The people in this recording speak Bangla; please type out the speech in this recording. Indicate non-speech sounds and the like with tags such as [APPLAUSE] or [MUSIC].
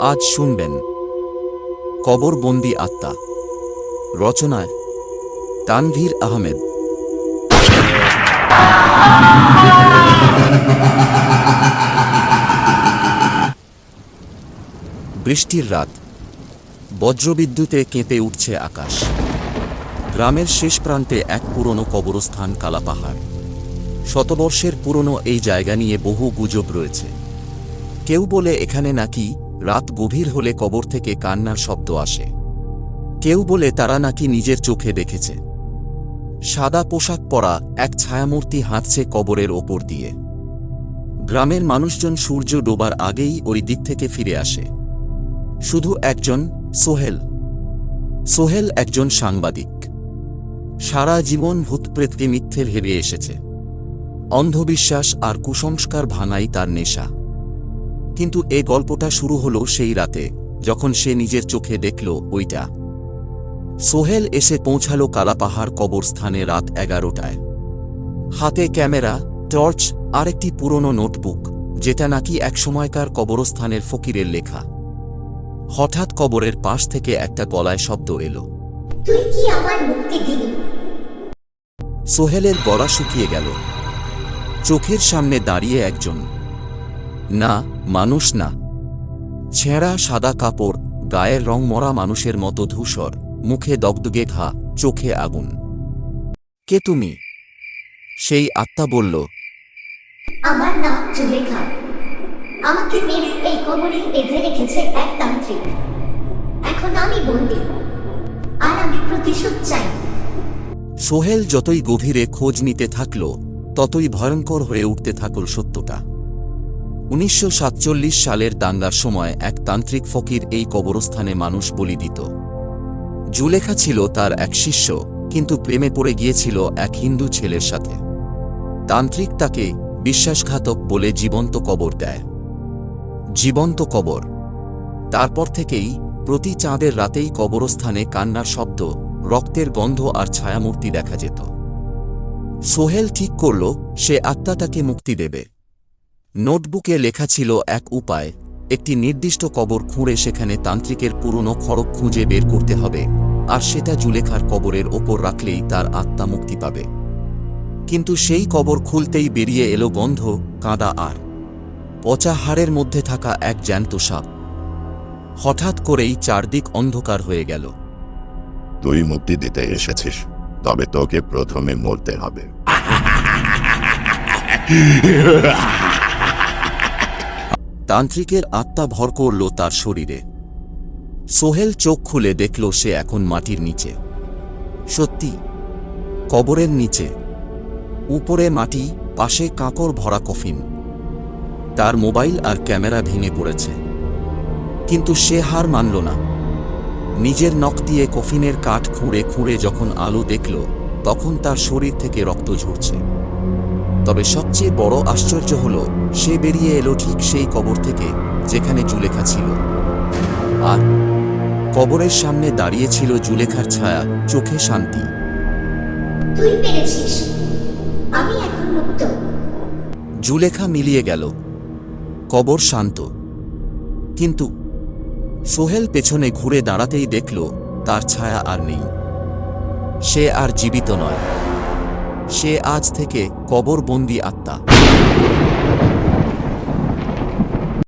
আজ শুনবেন। কবরবন্দি আত্মা। রচনায় তানভীর আহমেদ। বৃষ্টির রাত। বজ্রবিদ্যুতে কেঁপে উঠছে আকাশ। গ্রামের শেষ প্রান্তে এক পুরনো কবরস্থান কালাপাহাড়। শতবর্ষের পুরনো এই জায়গা নিয়ে বহু গুজব রয়েছে। কেউ বলে এখানে নাকি রাত গভীর হলে কবর থেকে কান্নার শব্দ আসে। কেউ বলে তারা নাকি নিজের চোখে দেখেছে। সাদা পোশাক পরা এক ছায়ামূর্তি হাঁটছে কবরের ওপর দিয়ে। গ্রামের মানুষজন সূর্য ডোবার আগেই ওই দিক থেকে ফিরে আসে। শুধু একজন, সোহেল। সোহেল একজন সাংবাদিক। সারা জীবন ভূতপ্রেতকে মিথ্যে ভেবে এসেছে। অন্ধবিশ্বাস আর কুসংস্কার ভাঙাই তার নেশা। কিন্তু এ গল্পটা শুরু হলো সেই রাতে যখন সে নিজের চোখে দেখল ওইটা। সোহেল এসে পৌঁছালো কালাপাহাড় কবরস্থানে রাত এগারোটায়। হাতে ক্যামেরা টর্চ আর একটি পুরনো নোটবুক যেটা নাকি একসময়কার কবরস্থানের ফকিরের লেখা। হঠাৎ কবরের পাশ থেকে একটা গলায় শব্দ এলো। সোহেলের গলা শুকিয়ে গেল। চোখের সামনে দাঁড়িয়ে একজন না মানুষ না। ছেঁড়া সাদা কাপড় গায়ের রং মরা মানুষের মতো ধূসর মুখে দগদগে ঘা চোখে আগুন। কে তুমি? সেই আত্মা বলল আমার নাম জুলেখা। আমাকে মেরে এই কবরে বেঁধে রেখেছে এক তান্ত্রিক। এখন আমি বন্দি। আর আমি প্রতিশোধ চাই। সোহেল যতই গভীরে খোঁজ নিতে থাকল ততই ভয়ঙ্কর হয়ে উঠতে থাকল সত্যটা। উনিশশো সাতচল্লিশ সালের দাঙ্গার সময় এক তান্ত্রিক ফকির এই কবরস্থানে মানুষ বলি দিত। জুলেখা ছিল তার এক শিষ্য, কিন্তু প্রেমে পড়ে গিয়েছিল এক হিন্দু ছেলের সাথে। তান্ত্রিক তাকে বিশ্বাসঘাতক বলে জীবন্ত কবর দেয়। জীবন্ত কবর। তারপর থেকেই প্রতি চাঁদের রাতেই কবরস্থানে কান্নার শব্দ, রক্তের গন্ধ আর ছায়ামূর্তি দেখা যেত। সোহেল ঠিক করল, সে আত্মাটাকে মুক্তি দেবে। নোটবুকে লেখা ছিল এক উপায় একটি নির্দিষ্ট কবর খুঁড়ে সেখানে তান্ত্রিকের পুরনো খড়ক খুঁজে বের করতে হবে আর সেটা জুলেখার কবরের ওপর রাখলেই তার আত্মা মুক্তি পাবে। কিন্তু সেই কবর খুলতেই বেরিয়ে এলো গন্ধ কাঁদা আর পচা হাড়ের মধ্যে থাকা এক জ্যান্ত সাপ। হঠাৎ করেই চারদিক অন্ধকার হয়ে গেল। তুই মুক্তি দিতে এসেছিস তবে তোকে প্রথমে মরতে হবে। [LAUGHS] তান্ত্রিকের আত্মা ভর করল তার শরীরে। সোহেল চোখ খুলে দেখল সে এখন মাটির নিচে। সত্যি, কবরের নিচে, উপরে মাটি, পাশে কাঁকর ভরা কফিন। তার মোবাইল আর ক্যামেরা ভেঙে পড়েছে। কিন্তু সে হার মানল না। নিজের নখ দিয়ে কফিনের কাঠ খুঁড়ে খুঁড়ে যখন আলো দেখল, তখন তার শরীর থেকে রক্ত ঝরছে। তবে সবচেয়ে বড় আশ্চর্য হল সে বেরিয়ে এলো ঠিক সেই কবর থেকে যেখানে জুলেখা ছিল। আর কবরের সামনে দাঁড়িয়ে ছিল জুলেখার ছায়া চোখে শান্তি। তুই পেরেছিস। আমি এখন মুক্ত। জুলেখা মিলিয়ে গেল। কবর শান্ত। কিন্তু সোহেল পেছনে ঘুরে দাঁড়াতেই দেখল তার ছায়া আর নেই। সে আর জীবিত নয়। সে আজ থেকে কবরবন্দি আত্মা।